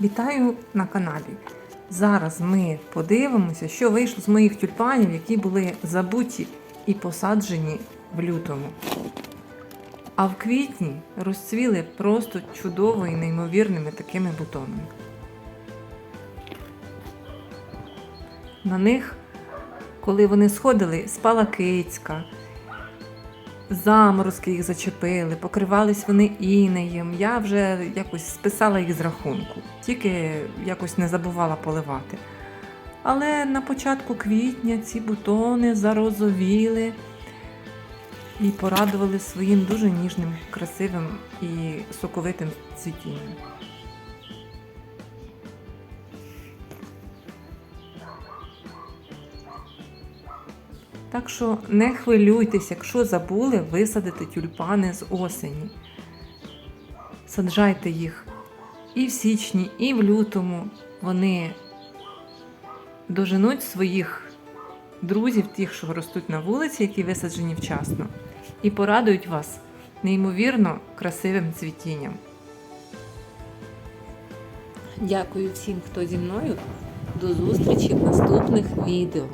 Вітаю на каналі. Зараз ми подивимося, що вийшло з моїх тюльпанів, які були забуті і посаджені в лютому. А в квітні розцвіли просто чудово і неймовірними такими бутонами. На них, коли вони сходили, спала кицька, заморозки їх зачепили, покривались вони інеєм. Я вже якось списала їх з рахунку, тільки якось не забувала поливати. Але на початку квітня ці бутони зарозовіли і порадували своїм дуже ніжним, красивим і соковитим цвітінням. Так що не хвилюйтесь, якщо забули висадити тюльпани з осені. Саджайте їх і в січні, і в лютому. Вони доженуть своїх друзів, тих, що ростуть на вулиці, які висаджені вчасно, і порадують вас неймовірно красивим цвітінням. Дякую всім, хто зі мною. До зустрічі в наступних відео.